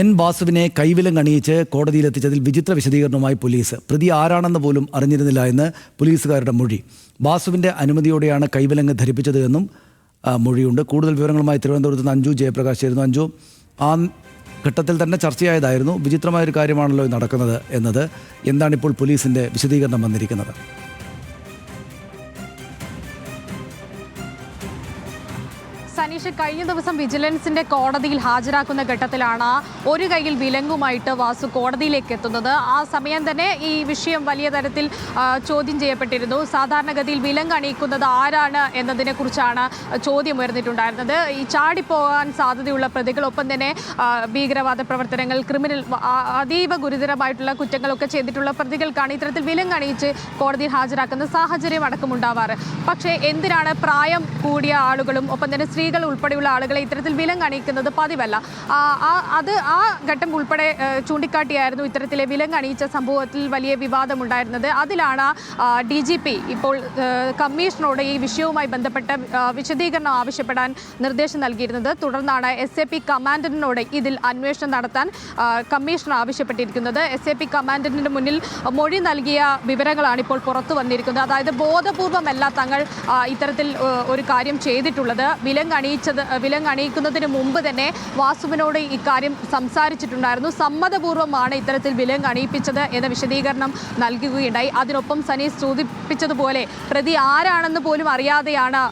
N വാസുവിനെ കൈവിലം കണിയിച്ച് കോടതിയിലെത്തിച്ചതിൽ വിചിത്ര വിശദീകരണവുമായി പോലീസ്. പ്രതി ആരാണെന്ന് പോലും അറിഞ്ഞിരുന്നില്ല എന്ന് പോലീസുകാരുടെ മൊഴി. വാസുവിന്റെ അനുമതിയോടെയാണ് കൈവിലങ്ങ് ധരിപ്പിച്ചത് എന്നും മൊഴിയുണ്ട്. കൂടുതൽ വിവരങ്ങളുമായി തിരുവനന്തപുരത്ത് നിന്ന് അഞ്ജു ജയപ്രകാശ് ആയിരുന്നു അഞ്ജു ആ ഘട്ടത്തിൽ തന്നെ ചർച്ചയായതായിരുന്നു. വിചിത്രമായൊരു കാര്യമാണല്ലോ നടക്കുന്നത് എന്നത്. എന്താണിപ്പോൾ പോലീസിന്റെ വിശദീകരണം വന്നിരിക്കുന്നത്? സനീഷ് കഴിഞ്ഞ ദിവസം വിജിലൻസിന്റെ കോടതിയിൽ ഹാജരാക്കുന്ന ഘട്ടത്തിലാണ് ഒരു കയ്യിൽ വിലങ്ങുമായിട്ട് വാസു കോടതിയിലേക്ക് എത്തുന്നത്. ആ സമയം തന്നെ ഈ വിഷയം വലിയ തരത്തിൽ ചോദ്യം ചെയ്യപ്പെട്ടിരുന്നു. സാധാരണഗതിയിൽ വിലങ്ങ് അണിയിക്കുന്നത് ആരാണ് എന്നതിനെ കുറിച്ചാണ് ചോദ്യം ഉയർന്നിട്ടുണ്ടായിരുന്നത്. ഈ ചാടിപ്പോകാൻ സാധ്യതയുള്ള പ്രതികളൊപ്പം തന്നെ ഭീകരവാദ പ്രവർത്തനങ്ങൾ ക്രിമിനൽ അതീവ ഗുരുതരമായിട്ടുള്ള കുറ്റങ്ങളൊക്കെ ചെയ്തിട്ടുള്ള പ്രതികൾക്കാണ് ഇത്തരത്തിൽ വിലങ്ങ് അണിയിച്ച് കോടതിയിൽ ഹാജരാക്കുന്ന സാഹചര്യം അടക്കമുണ്ടാവാറ്. പക്ഷേ എന്തിനാണ് പ്രായം കൂടിയ ആളുകളും ഒപ്പം തന്നെ സ്ത്രീകൾ ഉൾപ്പെടെയുള്ള ആളുകളെ ഇത്തരത്തിൽ വിലം കാണിക്കുന്നത് പതിവല്ല അത് ആ ഘട്ടം ഉൾപ്പെടെ ചൂണ്ടിക്കാട്ടിയായിരുന്നു ഇത്തരത്തിലെ വിലം കാണിച്ച സംഭവത്തിൽ വലിയ വിവാദമുണ്ടായിരുന്നത്. അതിലാണ് ഡി ജി പി ഇപ്പോൾ കമ്മീഷനോട് ഈ വിഷയവുമായി ബന്ധപ്പെട്ട വിശദീകരണം ആവശ്യപ്പെടാൻ നിർദ്ദേശം നൽകിയിരുന്നത്. തുടർന്നാണ് എസ് എ പി കമാൻഡന്റിനോട് ഇതിൽ അന്വേഷണം നടത്താൻ കമ്മീഷൻ ആവശ്യപ്പെട്ടിരിക്കുന്നത്. എസ് എ പി കമാൻഡന്റിന് മുന്നിൽ മൊഴി നൽകിയ വിവരങ്ങളാണ് ഇപ്പോൾ പുറത്തു വന്നിരിക്കുന്നത്. അതായത് ബോധപൂർവമല്ല തങ്ങൾ ഇത്തരത്തിൽ ഒരു കാര്യം ചെയ്തിട്ടുള്ളത്. വിലങ്ങ് അണിയിച്ചത് വിലം കണിയിക്കുന്നതിന് മുമ്പ് തന്നെ വാസുവിനോട് ഇക്കാര്യം സംസാരിച്ചിട്ടുണ്ടായിരുന്നു. സമ്മതപൂർവമാണ് ഇത്തരത്തിൽ വിലം കണിയിപ്പിച്ചത് എന്ന വിശദീകരണം നൽകുകയുണ്ടായി. അതിനൊപ്പം സനീസ് സൂചിപ്പിച്ചതുപോലെ പ്രതി ആരാണെന്ന് പോലും അറിയാതെയാണ്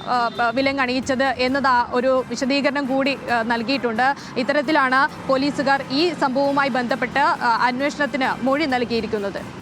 വിലം കണിയിച്ചത് വിലങ്ങ് അണിയിച്ചത് എന്നത് ഒരു വിശദീകരണം കൂടി നൽകിയിട്ടുണ്ട്. ഇത്തരത്തിലാണ് പോലീസുകാർ ഈ സംഭവവുമായി ബന്ധപ്പെട്ട് അന്വേഷണത്തിന് മൊഴി നൽകിയിരിക്കുന്നത്.